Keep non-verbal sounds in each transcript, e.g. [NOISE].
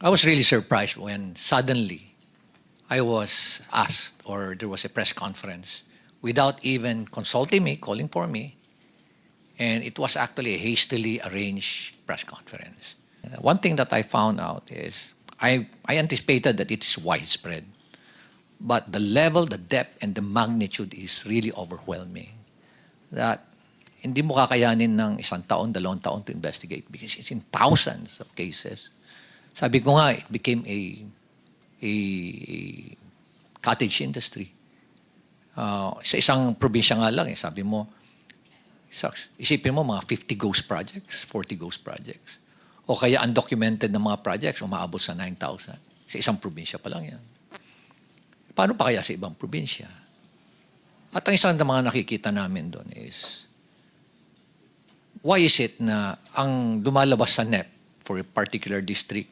I was really surprised when suddenly I was asked or there was a press conference without even consulting me, calling for me. And it was actually a hastily arranged press conference. Uh, One thing that I found out is I, I anticipated that it's widespread. But the level, the depth, and the magnitude is really overwhelming. That hindi mo kakayanin ng isang taon, dalawang taon to investigate because it's in thousands of cases. Sabi ko nga, it became a, a, a cottage industry. Uh, sa isang probinsya nga lang, eh, sabi mo, Sucks. Isipin mo mga 50 ghost projects, 40 ghost projects. O kaya undocumented na mga projects, umaabot sa 9,000. Sa isang probinsya pa lang yan. Paano pa kaya sa ibang probinsya? At ang isang ng mga nakikita namin doon is, why is it na ang lumalabas sa NEP for a particular district,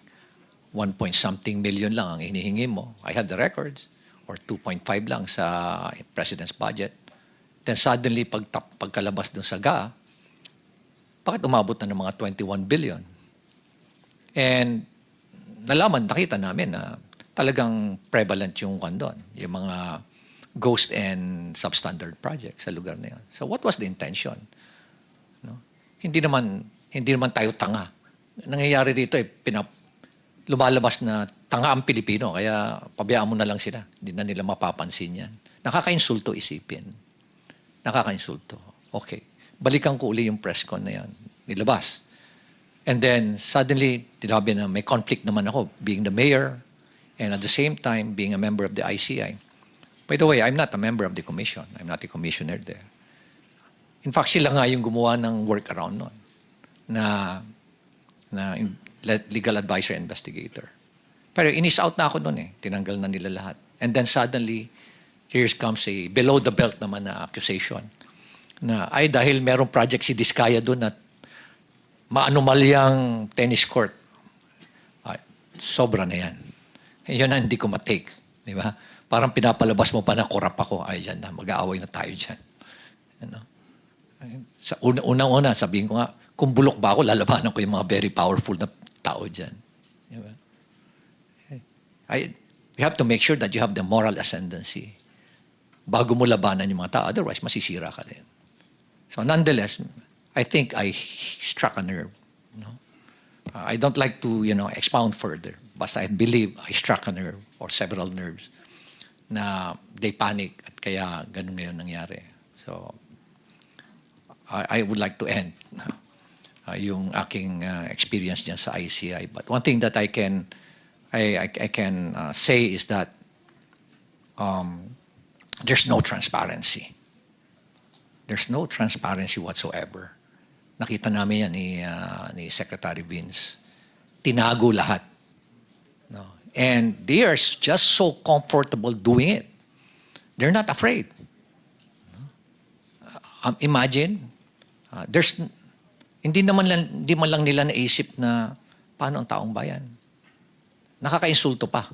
1 point something million lang ang hinihingi mo. I have the records. Or 2.5 lang sa president's budget. Then suddenly, pag, pagkalabas dun sa GA, bakit umabot na ng mga 21 billion? And nalaman, nakita namin na talagang prevalent yung kwan doon, yung mga ghost and substandard projects sa lugar na yun. So what was the intention? No? Hindi naman hindi naman tayo tanga. Nangyayari dito eh pinap, lumalabas na tanga ang Pilipino kaya pabayaan mo na lang sila. Hindi na nila mapapansin yan. Nakakainsulto isipin. Nakakainsulto. Okay. Balikan ko uli yung press con na yan. Nilabas. And then, suddenly, tinabi na may conflict naman ako being the mayor and at the same time being a member of the ICI. By the way, I'm not a member of the commission. I'm not a commissioner there. In fact, sila nga yung gumawa ng workaround nun na, na legal advisor investigator. Pero inis out na ako nun eh. Tinanggal na nila lahat. And then suddenly, here comes a below the belt naman na accusation na ay dahil merong project si Diskaya doon at maanumalyang tennis court. Ay, sobra na yan. Yun ang hindi ko matake. Di ba? Parang pinapalabas mo pa na korap ako. Ay, yan na. Mag-aaway na tayo dyan. Ano? Sa una, unang-una, sabihin ko nga, kung bulok ba ako, lalabanan ko yung mga very powerful na tao dyan. Di ba? I, you have to make sure that you have the moral ascendancy bago mo labanan yung mga tao. Otherwise, masisira ka din. So nonetheless, I think I struck a nerve. No? Uh, I don't like to, you know, expound further. Basta I believe I struck a nerve or several nerves na they panic at kaya ganun ngayon nangyari. So, I, I would like to end uh, yung aking uh, experience dyan sa ICI. But one thing that I can I, I, I can uh, say is that um, there's no transparency. There's no transparency whatsoever. Nakita namin yan ni, uh, ni Secretary Vince. Tinago lahat. No? And they are just so comfortable doing it. They're not afraid. Um, imagine, uh, there's hindi naman lang, hindi man lang nila naisip na paano ang taong bayan. Nakakainsulto pa.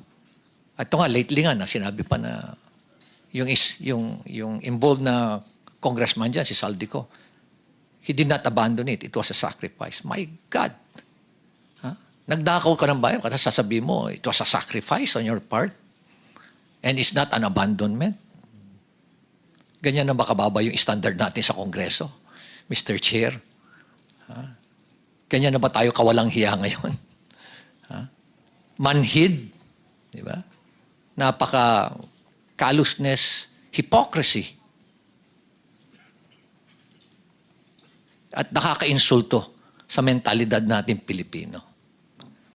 At ito nga, lately nga, na sinabi pa na yung, is, yung, yung involved na congressman dyan, si Saldico, he did not abandon it. It was a sacrifice. My God! Ha? Nagdakaw ka ng bayan, kasi sasabihin mo, it was a sacrifice on your part. And it's not an abandonment. Ganyan na ba kababa yung standard natin sa Kongreso, Mr. Chair? Ha? Ganyan na ba tayo kawalang hiya ngayon? [LAUGHS] Ha? Manhid, di ba? Napaka callousness, hypocrisy. At nakakainsulto sa mentalidad natin Pilipino.